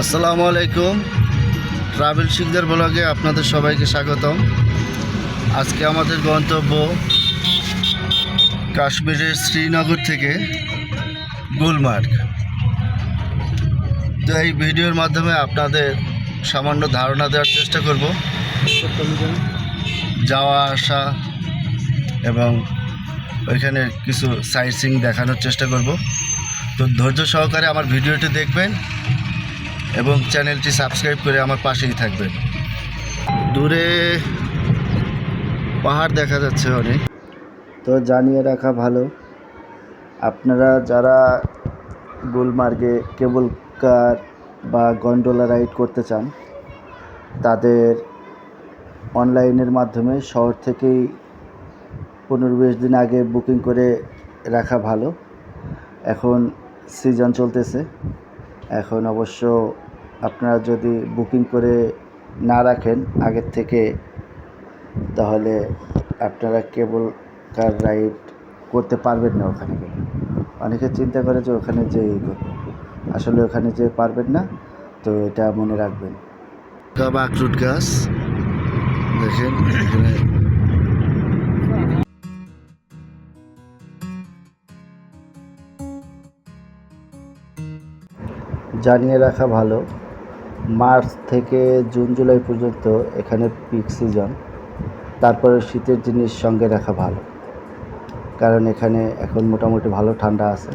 আসসালামু আলাইকুম। ট্রাভেল শিকদার ব্লগে আপনাদের সবাইকে স্বাগতম। আজকে আমাদের গন্তব্য কাশ্মীরের শ্রীনগর থেকে গুলমার্গ। তো এই ভিডিওর মাধ্যমে আপনাদের সামান্য ধারণা দেওয়ার চেষ্টা করব। যাওয়া, আসা এবং ওইখানে কিছু সাইট সিং দেখানোর চেষ্টা করব। তো ধৈর্য সহকারে আমার ভিডিওটি দেখবেন। এবং চ্যানেলটি সাবস্ক্রাইব করে আমার পাশেই থাকবেন। দূরে পাহাড় দেখা যাচ্ছে অনেক। তো জানিয়ে রাখা ভালো, আপনারা যারা গুলমার্গে কেবল কার বা গন্ডোলা রাইড করতে চান, তাদের অনলাইনের মাধ্যমে শহর থেকেই পনেরো বিশ দিন আগে বুকিং করে রাখা ভালো। এখন সিজন চলতেছে। এখন অবশ্য আপনারা যদি বুকিং করে না রাখেন আগের থেকে তাহলে আপনারা কেবল কার রাইড করতে পারবেন না ওখানে গেলে অনেকে চিন্তা করে যে ওখানে করব। আসলে ওখানে যে পারবেন না তো এটা মনে রাখবেন। বাকরুট গাছ দেখেন এখানে। জানিয়ে রাখা ভালো। মার্চ থেকে জুন, জুলাই পর্যন্ত এখানে পিক সিজন তারপরে শীতের জিনিস সঙ্গে রাখা ভালো। কারণ এখানে এখন মোটামুটি ভালো ঠান্ডা আছে।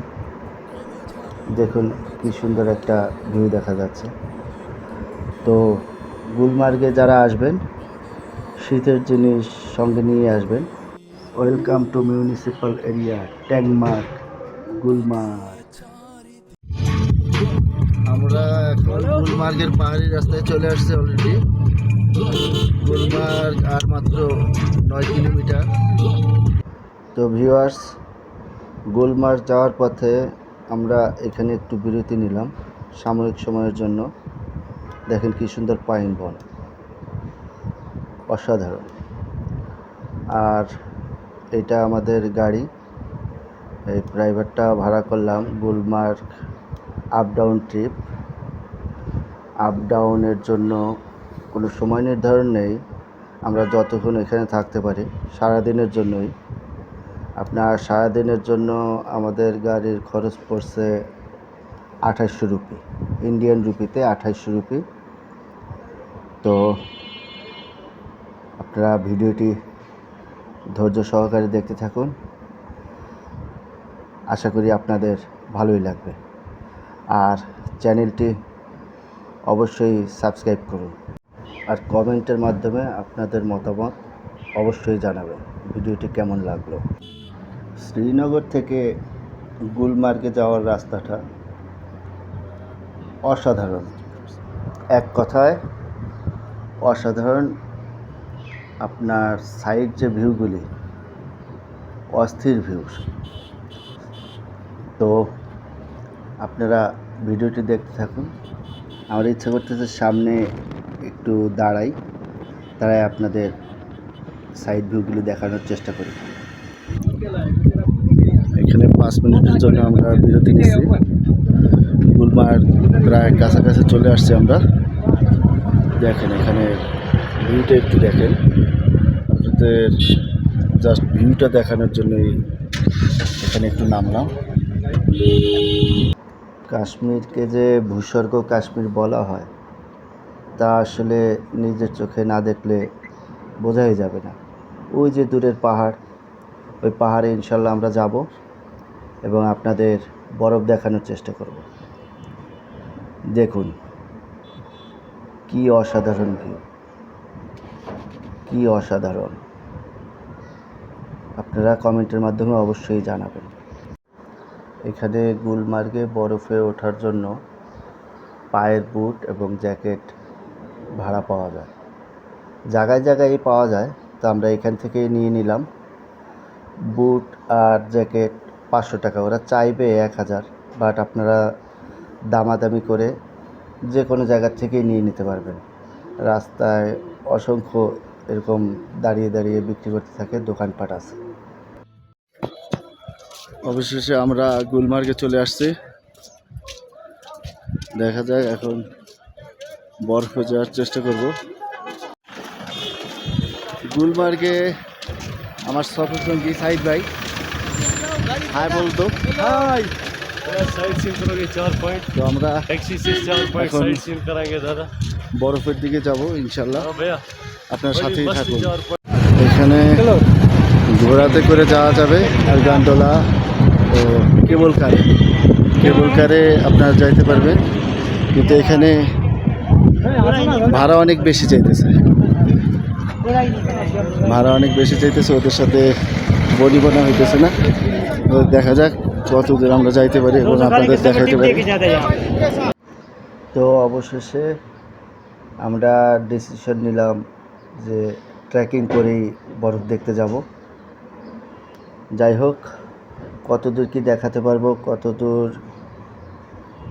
দেখুন কি সুন্দর একটা ভিউ দেখা যাচ্ছে। তো গুলমার্গে যারা আসবেন, শীতের জিনিস সঙ্গে নিয়ে আসবেন। Welcome to municipal area Tangmarg Gulmarg. আমরা এখন গুলমার্গের পাহাড়ি রাস্তায় চলে আসছে অলরেডি গুলমার্গ আর মাত্র নয় কিলোমিটার। তো ভিউয়ার্স গুলমার্গ যাওয়ার পথে আমরা এখানে একটু বিরতি নিলাম সাময়িক সময়ের জন্য। দেখেন কি সুন্দর পাইন বন। অসাধারণ। আর এটা আমাদের গাড়ি। এই প্রাইভেটটা ভাড়া করলাম Gulmarg up down trip up ডাউনের জন্য কোনো সময় নির্ধারণ নেই। আমরা যতক্ষণ এখানে থাকতে পারি, সারাদিনের জন্যই। আপনার সারাদিনের জন্য আমাদের গাড়ির খরচ পড়ছে আঠাশশো রুপি। ইন্ডিয়ান রুপিতে আঠাশশো রুপি। তো আপনারা ভিডিওটি ধৈর্য সহকারে দেখতে থাকুন। আশা করি আপনাদের ভালোই লাগবে। আর চ্যানেলটি অবশ্যই সাবস্ক্রাইব করুন। আর কমেন্টের মাধ্যমে আপনাদের মতামত অবশ্যই জানাবেন, ভিডিওটি কেমন লাগল। শ্রীনগর থেকে গুলমার্গে যাওয়ার রাস্তাটা অসাধারণ। এক কথায়, অসাধারণ আপনার সাইড যে ভিউগুলি অস্থির ভিউ তো আপনারা ভিডিওটি দেখতে থাকুন। আমার ইচ্ছা করতেছে সামনে একটু দাঁড়াই দাঁড়ায় আপনাদের সাইড ভিউগুলো দেখানোর চেষ্টা করি। এখানে পাঁচ মিনিটের জন্য আমরা বিরতি নিচ্ছি গুলমার্গ প্রায় কাছাকাছি চলে আসছি আমরা। দেখেন, এখানে ভিউটা একটু দেখেন। আপনাদের জাস্ট ভিউটা দেখানোর জন্যই এখানে একটু নামলাম। কাশ্মীরকে যে ভূস্বর্গ কাশ্মীর বলা হয়, তা আসলে নিজের চোখে না দেখলে বোঝাই যাবে না। ওই যে দূরের পাহাড়, ওই পাহাড়ে ইনশাল্লাহ আমরা যাব এবং আপনাদের বরফ দেখানোর চেষ্টা করব। দেখুন, কি অসাধারণ ভিউ কি অসাধারণ। আপনারা কমেন্টের মাধ্যমে অবশ্যই জানাবেন। এখানে গুলমার্গে বরফে ওঠার জন্য পায়ের বুট এবং জ্যাকেট ভাড়া পাওয়া যায়। জায়গায় জায়গায় পাওয়া যায়, তো আমরা এখান থেকেই নিয়ে নিলাম। বুট আর জ্যাকেট পাঁচশো টাকা, ওরা চাইবে এক হাজার, বাট আপনারা দামাদামি করে যে কোনো জায়গার থেকেই নিয়ে নিতে পারবেন। রাস্তায় অসংখ্য এরকম দাঁড়িয়ে দাঁড়িয়ে বিক্রি করতে থাকে, দোকানপাট আছে। অবশেষে আমরা গুলমার্গে চলে আসছি। দেখা যাক এখন বরফ যাওয়ার চেষ্টা করব। গুলমার্গে আমার সফর সঙ্গী সাইদ ভাই। হাই বলতো। হাই। আমরা বরফের দিকে যাব ইনশাল্লাহ। আপনার সাথেই থাকুন। এখানে ঘোড়াতে করে যাওয়া যাবে আর গান্ডোলা ও কেবল কারে। কেবল কারে আপনারা যাইতে পারবেন। কিন্তু এখানে ভাড়া অনেক বেশি চাইতেছে ভাড়া অনেক বেশি চাইতেছে ওদের সাথে বডি বানা হইতেছে না। দেখা যাক কত দূর আমরা যাইতে পারি এবং আপনাদের দেখাইতে পারি। তো অবশেষে আমরা ডিসিশন নিলাম যে ট্রেকিং করেই বরফ দেখতে যাব। যাই হোক কত দূর কি দেখাতে পারব কত দূর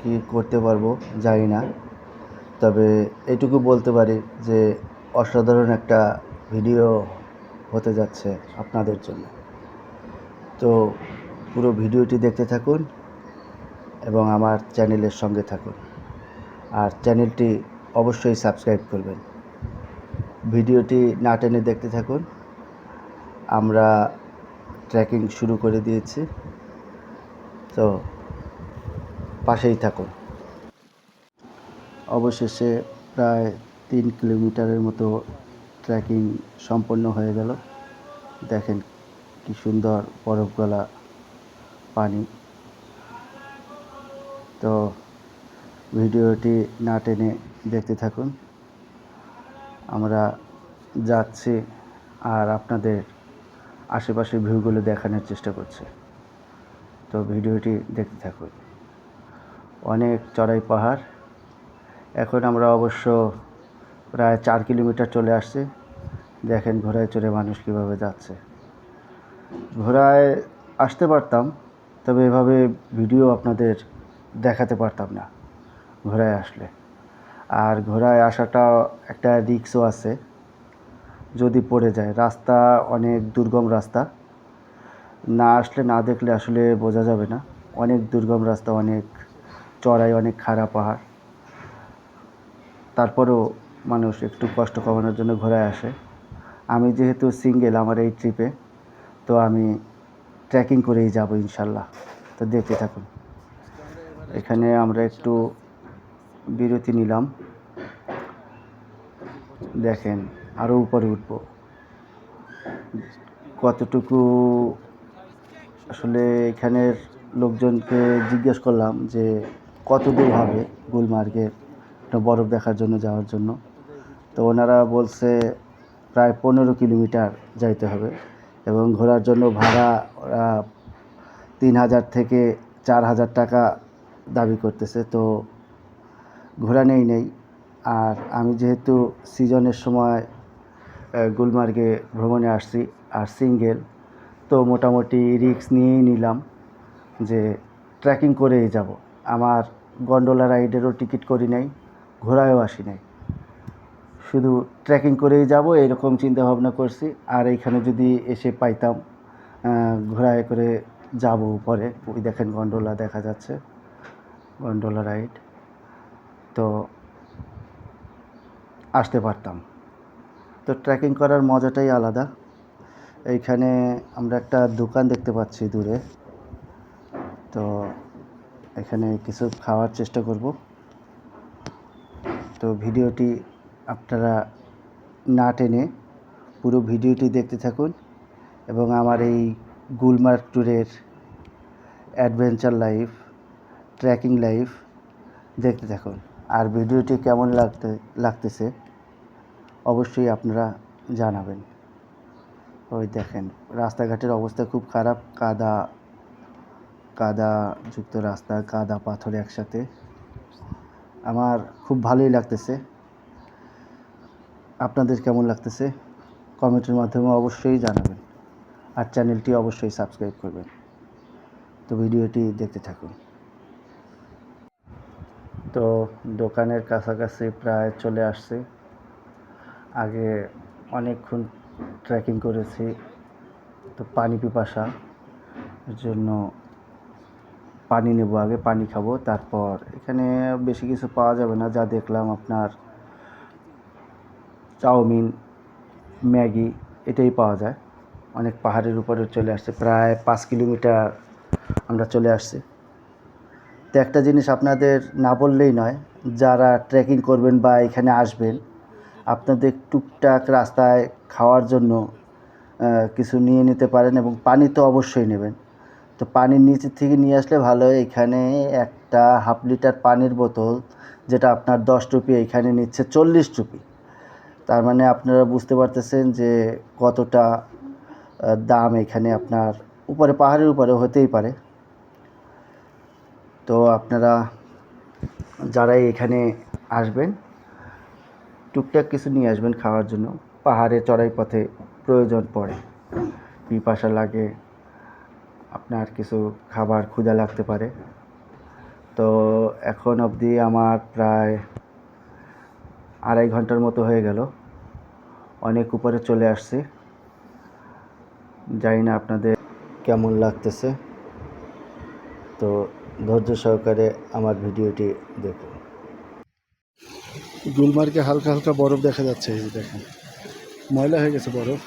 কি করতে পারব জানি না। তবে এটুকু বলতে পারি যে অসাধারণ একটা ভিডিও হতে যাচ্ছে আপনাদের জন্য। তো পুরো ভিডিওটি দেখতে থাকুন এবং আমার চ্যানেলের সঙ্গে থাকুন। আর চ্যানেলটি অবশ্যই সাবস্ক্রাইব করবেন। ভিডিওটি না টেনে দেখতে থাকুন। আমরা ট্রেকিং শুরু করে দিয়েছি। তো পাশেই থাকুন। অবশেষে প্রায় তিন কিলোমিটারের মতো ট্রেকিং সম্পন্ন হয়ে গেল। দেখেন কি সুন্দর বরফ গলা পানি। তো ভিডিওটি না টেনে দেখতে থাকুন। আমরা যাচ্ছি আর আপনাদের আশেপাশের ভিউগুলো দেখানোর চেষ্টা করছি। তো ভিডিওটি দেখতে থাকুন। অনেক চড়াই পাহাড়। এখন আমরা অবশ্য প্রায় চার কিলোমিটার চলে আসছে। দেখেন ঘোড়ায় চড়ে মানুষ কীভাবে যাচ্ছে। ঘোড়ায় আসতে পারতাম, তবে এভাবে ভিডিও আপনাদের দেখাতে পারতাম না ঘোড়ায় আসলে। আর ঘোড়ায় আসাটা একটা রিক্সও আছে, যদি পড়ে যায়। রাস্তা অনেক দুর্গম রাস্তা। না আসলে, না দেখলে আসলে বোঝা যাবে না। অনেক দুর্গম রাস্তা, অনেক চড়াই, অনেক খারাপ পাহাড়। তারপরেও মানুষ একটু কষ্ট কমানোর জন্য ঘোরায় আসে। আমি যেহেতু সিঙ্গেল আমার এই ট্রিপে তো আমি ট্রেকিং করেই যাব ইনশাল্লাহ। তো দেখতে থাকুন। এখানে আমরা একটু বিরতি নিলাম। দেখেন আরও উপরে উঠব। কতটুকু আসলে এখানের লোকজনকে জিজ্ঞেস করলাম যে কত দূর হবে গুলমার্গের একটা বরফ দেখার জন্য যাওয়ার জন্য। তো ওনারা বলছে প্রায় পনেরো কিলোমিটার যাইতে হবে এবং ঘোরার জন্য ভাড়া ওরা তিন হাজার থেকে চার হাজার টাকা দাবি করতেছে। তো ঘোরা নেই নেই। আর আমি যেহেতু সিজনের সময় গুলমার্গে ভ্রমণে আসছি, আর সিঙ্গেল তো মোটামুটি রিস্ক নিয়েই নিলাম যে ট্রেকিং করেই যাব। আমার গন্ডোলা রাইডেরও টিকিট করি নাই ঘোরায়ও আসি নাই। শুধু ট্রেকিং করেই যাব, এরকম চিন্তা ভাবনা করছি। আর এইখানে যদি এসে পাইতাম ঘোড়ায় করে যাব পরে ওই দেখেন গন্ডোলা দেখা যাচ্ছে গন্ডোলা রাইড তো আসতে পারতাম। তো ট্রেকিং করার মজাটাই আলাদা। এইখানে আমরা একটা দোকান দেখতে পাচ্ছি দূরে। তো এখানে কিছু খাওয়ার চেষ্টা করব। তো ভিডিওটি আপনারা না টেনে পুরো ভিডিওটি দেখতে থাকুন এবং আমার এই গুলমার্গ ট্যুরের অ্যাডভেঞ্চার লাইফ, ট্রেকিং লাইফ দেখতে থাকুন। আর ভিডিওটি কেমন লাগতে, লাগতেছে অবশ্যই আপনারা জানাবেন। ওই দেখেন, রাস্তাঘাটের অবস্থা খুব খারাপ। কাদা কাদা যুক্ত রাস্তা, কাদা পাথর একসাথে। আমার খুব ভালোই লাগতেছে। আপনাদের কেমন লাগতেছে? কমেন্টের মাধ্যমে অবশ্যই জানাবেন। আর চ্যানেলটি অবশ্যই সাবস্ক্রাইব করবেন। তো ভিডিওটি দেখতে থাকুন। তো দোকানের কাছাকাছি প্রায় চলে আসছে। আগে অনেকক্ষণ ট্রেকিং করেছি, তো পানি পিপাসা এর জন্য পানি নেব আগে, পানি খাব, তারপর এখানে বেশি কিছু পাওয়া যাবে না, যা দেখলাম আপনার চাউমিন, ম্যাগি, এটাই পাওয়া যায়। অনেক পাহাড়ের উপরে চলে আসছে, প্রায় পাঁচ কিলোমিটার আমরা চলে আসছি। তো একটা জিনিস আপনাদের না বললেই নয়, যারা ট্রেকিং করবেন বা এখানে আসবেন, আপনাদের টুকটাক রাস্তায় খাওয়ার জন্য কিছু নিয়ে নিতে পারেন এবং পানি তো অবশ্যই নেবেন। তো পানির নিচের থেকে নিয়ে আসলে ভালো হয়। এখানে একটা হাফ লিটার পানির বোতল, যেটা আপনার দশ রুপি, এখানে নিচ্ছে চল্লিশ রুপি। তার মানে আপনারা বুঝতে পারতেছেন যে কতটা দাম এখানে আপনার উপরে, পাহাড়ের উপরে হতেই পারে। তো আপনারা যারাই এখানে আসবেন, টুকটাক কিছু নিয়ে আসবেন খাওয়ার জন্য। পাহাড়ে, চড়াই পথে প্রয়োজন পড়ে। পিপাসা লাগে, আপনার কিছু খাবার ক্ষুধা লাগতে পারে। তো এখন অবধি আমার প্রায় আড়াই ঘণ্টার মতো হয়ে গেল। অনেক উপরে চলে আসছি। জানি না আপনাদের কেমন লাগতেছে। তো ধৈর্য সহকারে আমার ভিডিওটি দেখুন। গুলমার্গে হালকা হালকা বরফ দেখা যাচ্ছে, এই দেখেন। ময়লা হয়ে গেছে বরফ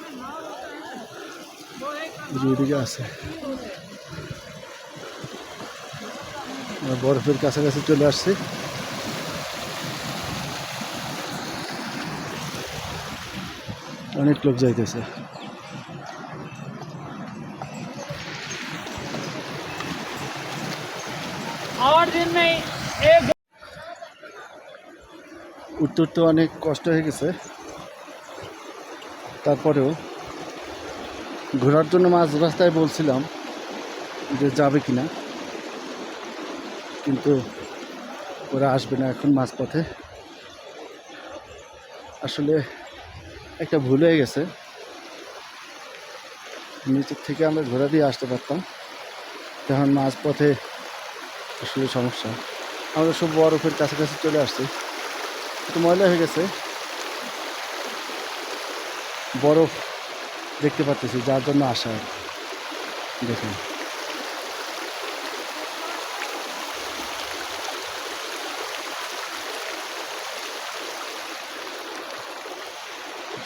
ওইদিকে আছে। বরফের কাছাকাছি চলে আসছি। অনেক লোক যাইতেছে। উত্তর তো অনেক কষ্ট হয়ে গেছে। তারপরেও ঘোরার জন্য মাঝ রাস্তায় বলছিলাম যে যাবে কি না কিন্তু ওরা আসবে না এখন মাঝপথে। আসলে একটা ভুল হয়ে গেছে। নিচের থেকে আমরা ঘোরা দিয়ে আসতে পারতাম। তখন মাঝপথে আসলে সমস্যা। আমরা সব বরফের কাছাকাছি চলে আসছি। একটু ময়লা হয়ে গেছে। বরফ দেখতে পাচ্ছি যার জন্য আসা। দেখুন।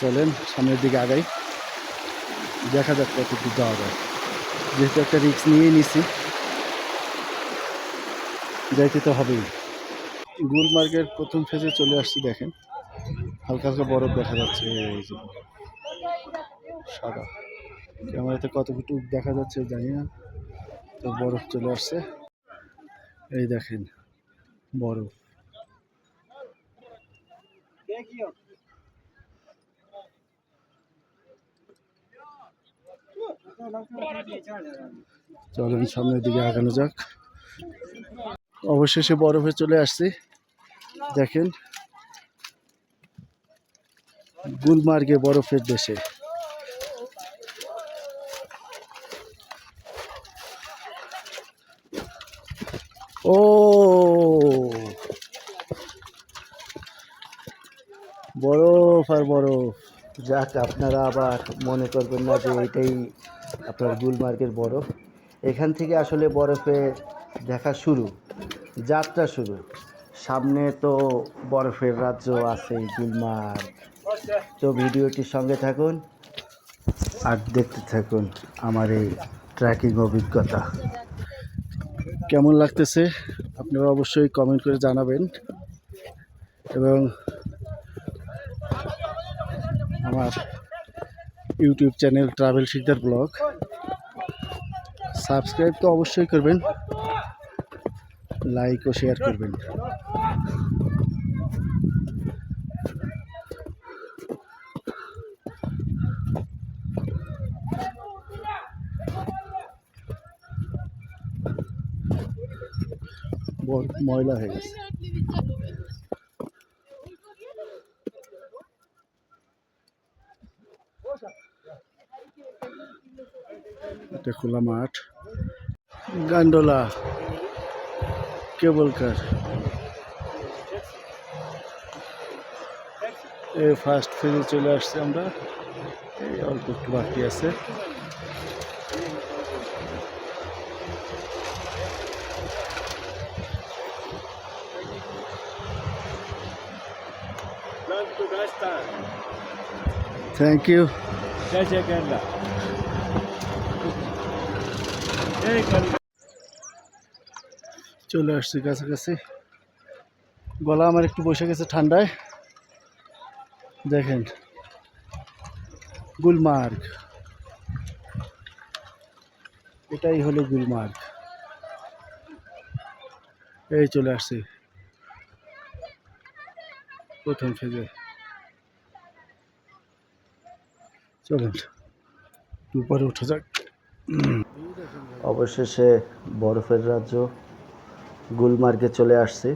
চলেন, সামনের দিকে আগাই। দেখা যাক কত দূর যাওয়া যায়। যেহেতু একটা রিস্ক নিয়ে নিছি। যাইতে তো হবেই। গুলমার্গের প্রথম ফেজে চলে আসছি, দেখেন। হালকা হালকা বরফ দেখা যাচ্ছে সাদা ক্যামেরাতে কতটুকু দেখা যাচ্ছে জানি না, তো বরফ চলে আসছে। এই দেখেন, বরফ। চলেন সামনের দিকে আগানো যাক। অবশেষে বরফে চলে আসছি। দেখেন, গুলমার্গে বরফের দেশে। ও। বরফ আর বরফ। যাক, আপনারা আবার মনে করবেন না যে এটাই আপনার গুলমার্গের বরফ। এখান থেকে আসলে বরফে দেখা শুরু, যাত্রা শুরু। সামনে তো বরফের রাজ্য আছে গুলমার্গ। তো ভিডিওটির সঙ্গে থাকুন আর দেখতে থাকুন আমার এই ট্রেকিং অভিজ্ঞতা। কেমন লাগতেছে? আপনারা অবশ্যই কমেন্ট করে জানাবেন। এবং আমার YouTube channel travel Sikdar blog, subscribe তো অবশ্যই করবেন, লাইক ও শেয়ার করবেন। ময়লা হয়ে গেছে। এটা খোলা মাঠ। গান্ডোলা, কেবল কার। এই ফার্স্ট ফেজে চলে আসছে আমরা। এই অল্প একটু বাকি আছে। থ্যাংক ইউ চলে আসছি কাছাকাছি। গলা আমার একটু বসে গেছে ঠান্ডায়। দেখেন, গুলমার্গ। এটাই হলো গুলমার্গ। এই চলে আসছি। প্রথম ফেজে। চলেন উপরে উঠা যাক। অবশেষে বরফের রাজ্য গুলমার্গে চলে আসছি।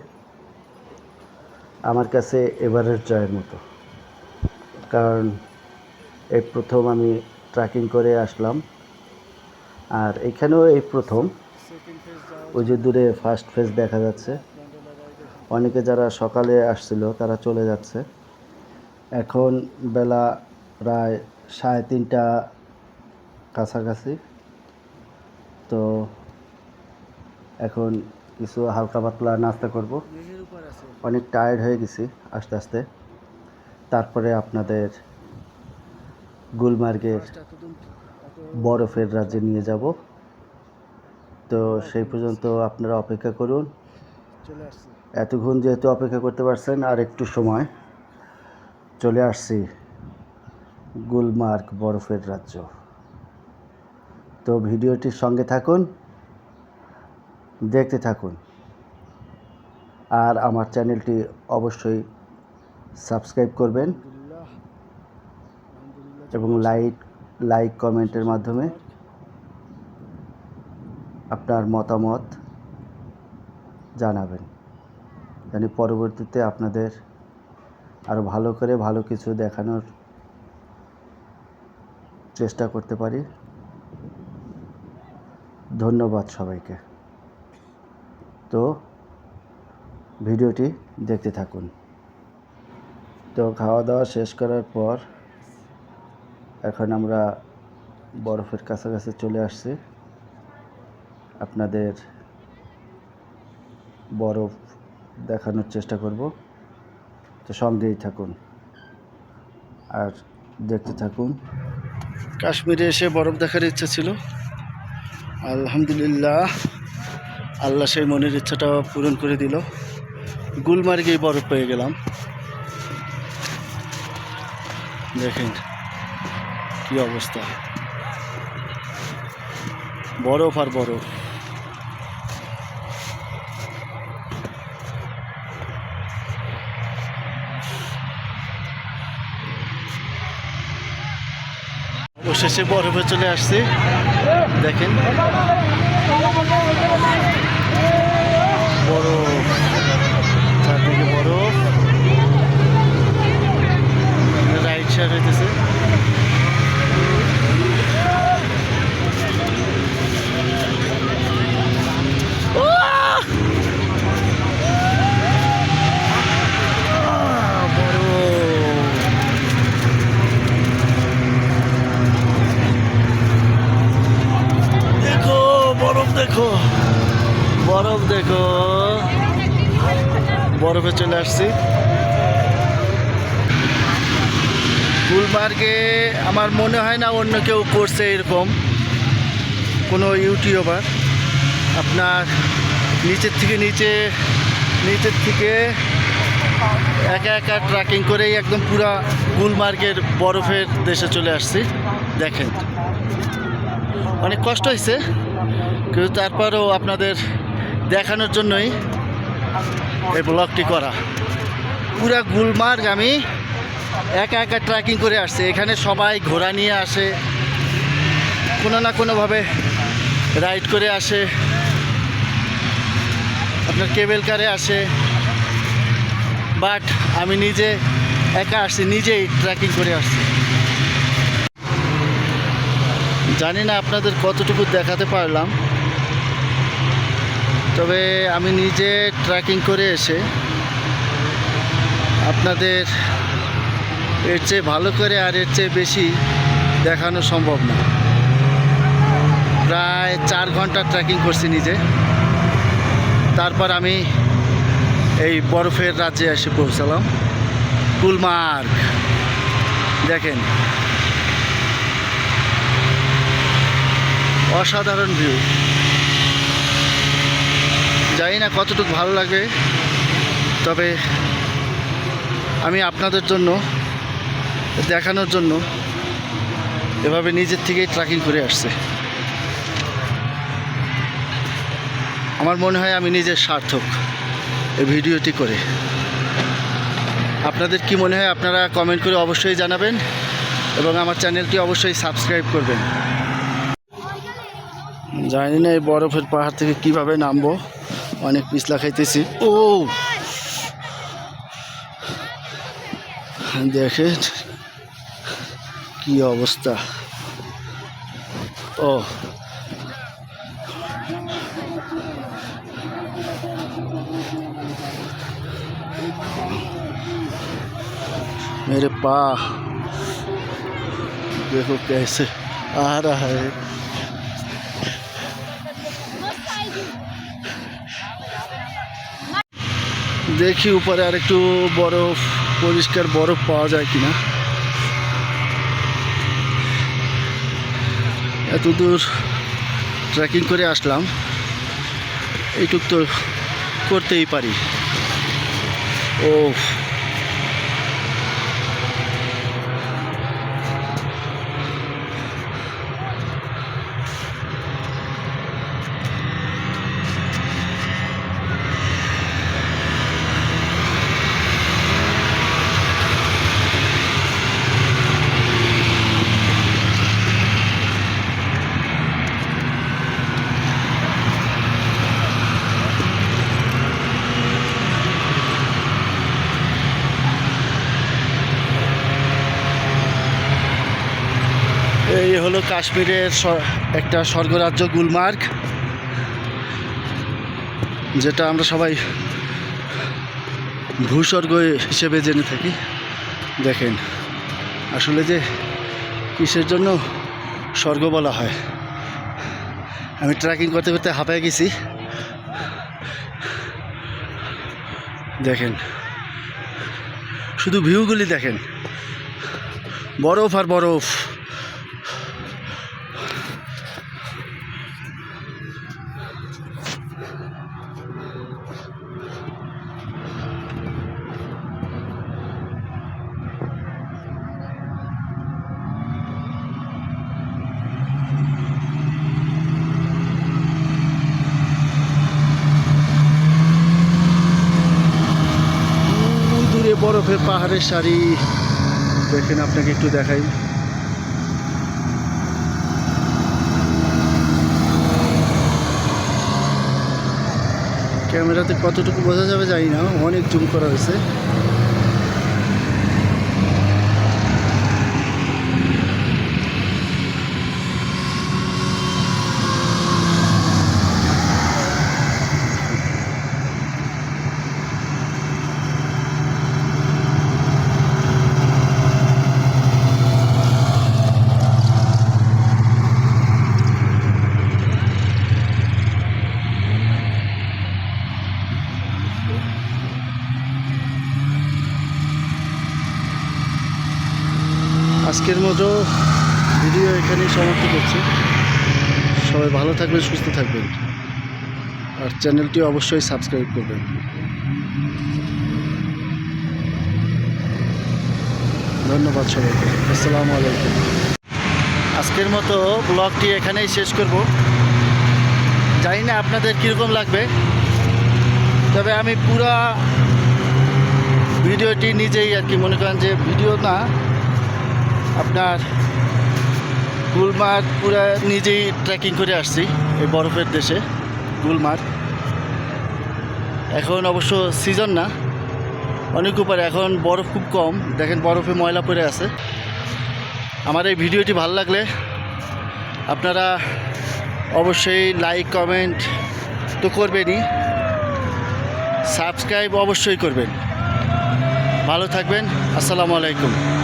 আমার কাছে এবারের জয়ের মতো। কারণ এই প্রথম আমি ট্রেকিং করে আসলাম। আর এখানেও এই প্রথম। ওই যে দূরে ফার্স্ট ফেজ দেখা যাচ্ছে। অনেকে যারা সকালে আসছিল, তারা চলে যাচ্ছে। এখন বেলা প্রায় সাড়ে তিনটা কাছাকাছি। তো এখন কিছু হালকা পাতলা নাস্তা করব। অনেক টায়ার্ড হয়ে গেছি আস্তে আস্তে। তারপরে আপনাদের গুলমার্গের বরফের রাজ্যে নিয়ে যাব। তো সেই পর্যন্ত আপনারা অপেক্ষা করুন। এতক্ষণ যেহেতু অপেক্ষা করতে পারছেন, আর একটু সময়। চলে আসছি। গুলমার্গ, বরফের রাজ্য। তো ভিডিওটির সঙ্গে থাকুন, দেখতে থাকুন। আর আমার চ্যানেলটি অবশ্যই সাবস্ক্রাইব করবেন এবং লাইক লাইক কমেন্টের মাধ্যমে আপনার মতামত জানাবেন। জানি পরবর্তীতে আপনাদের আরও ভালো করে ভালো কিছু দেখানোর চেষ্টা করতে পারি। ধন্যবাদ সবাইকে। তো, ভিডিওটি দেখতে থাকুন। তো খাওয়া দাওয়া শেষ করার পর এখন আমরা বরফের কাছাকাছি চলে আসছি। আপনাদের বরফ দেখানোর চেষ্টা করব। তো, সঙ্গেই থাকুন। আর দেখতে থাকুন। কাশ্মীরে এসে বরফ দেখার ইচ্ছা ছিল। আলহামদুলিল্লাহ, আল্লাহ সেই মনের ইচ্ছাটা পূরণ করে দিল। গুলমার্গেই বরফ পেয়ে গেলাম। দেখেন কি অবস্থা। বরফ আর বরফ। অবশেষে বরফে চলে আসছি। দেখেন। বরফ। চারদিকে বরফ। রাইট সাইড হইতেছে আহ, বরফ দেখো বরফ দেখো, বরফ দেখো। বরফে চলে আসছি। গুলমার্গে আমার মনে হয় না অন্য কেউ করছে এরকম কোনো ইউটিউবার। আপনার নিচের থেকে নিচে, নিচের থেকে একা একা ট্রাকিং করেই একদম পুরা গুলমার্গের বরফের দেশে চলে আসছি। দেখেন। অনেক কষ্ট হয়েছে। কিন্তু তারপরেও আপনাদের দেখানোর জন্যই এই ব্লগটি করা। পুরা গুলমার্গ আমি একা একা ট্রেকিং করে আসছি। এখানে সবাই ঘোড়া নিয়ে আসে, কোনো না কোনোভাবে রাইড করে আসে। আপনার কেবেল কারে আসে। বাট আমি নিজে একা আসছি, নিজেই ট্রেকিং করে আসছি। জানি না আপনাদের কতটুকু দেখাতে পারলাম। তবে আমি নিজে ট্রেকিং করে এসে আপনাদের এর চেয়ে ভালো করে আর এর চেয়ে বেশি দেখানো সম্ভব না। প্রায় চার ঘণ্টা ট্রেকিং করছি নিজে। তারপর আমি এই বরফের রাজ্যে এসে পৌঁছালাম। গুলমার্গ। দেখেন। অসাধারণ ভিউ। জানি না কতটুকু ভালো লাগবে, তবে আমি আপনাদের জন্য, দেখানোর জন্য এভাবে নিজের থেকেই ট্রাকিং করে আসছে। আমার মনে হয় আমি নিজের সার্থক এই ভিডিওটি করে। আপনাদের কি মনে হয় আপনারা কমেন্ট করে অবশ্যই জানাবেন এবং আমার চ্যানেলটি অবশ্যই সাবস্ক্রাইব করবেন। জানি না এই বরফের পাহাড় থেকে কীভাবে নামবো। অনেক পিছলা খাইতেছি ও দেখেন কি অবস্থা ও मेरे पा देखो कैसे आ रहा है দেখি উপরে আর একটু বরফ, পরিষ্কার বরফ পাওয়া যায় কিনা। এত দূর ট্রেকিং করে আসলাম। এইটুক তো করতেই পারি। ও এই হলো কাশ্মীরের একটা স্বর্গরাজ্য গুলমার্গ, যেটা আমরা সবাই ভূস্বর্গ হিসেবে জেনে থাকি। দেখেন, আসলে যে কিসের জন্য স্বর্গ বলা হয়? আমি ট্রেকিং করতে করতে হাঁপায় গেছি। দেখেন, শুধু ভিউগুলি দেখেন। বরফ আর বরফ ওই দূরে বরফের শাড়ি, দেখেন আপনাকে একটু দেখাই। ক্যামেরাতে কতটুকু বোঝা যাবে জানি না, অনেক জুম করা হয়েছে আজকের মতো ভিডিও এখানেই সমাপ্ত করছি সবাই ভালো থাকবেন, সুস্থ থাকবেন। আর চ্যানেলটি অবশ্যই সাবস্ক্রাইব করবেন। ধন্যবাদ সবাইকে। আসসালামু আলাইকুম। আজকের মতো ব্লগটি এখানেই শেষ করব। জানি না আপনাদের কীরকম লাগবে, তবে আমি পুরা ভিডিওটি নিজেই আর কি মনে করেন যে ভিডিও না, আপনার গুলমার্গ পুরা নিজেই ট্রেকিং করে আসছি এই বরফের দেশে, গুলমার্গ। এখন অবশ্য সিজন না, অনেক উপরে। এখন বরফ খুব কম, দেখেন বরফে ময়লা পড়ে আছে। আমার এই ভিডিওটি ভালো লাগলে আপনারা অবশ্যই লাইক কমেন্ট তো করবেনই। সাবস্ক্রাইব অবশ্যই করবেন। ভালো থাকবেন, আসসালামু আলাইকুম।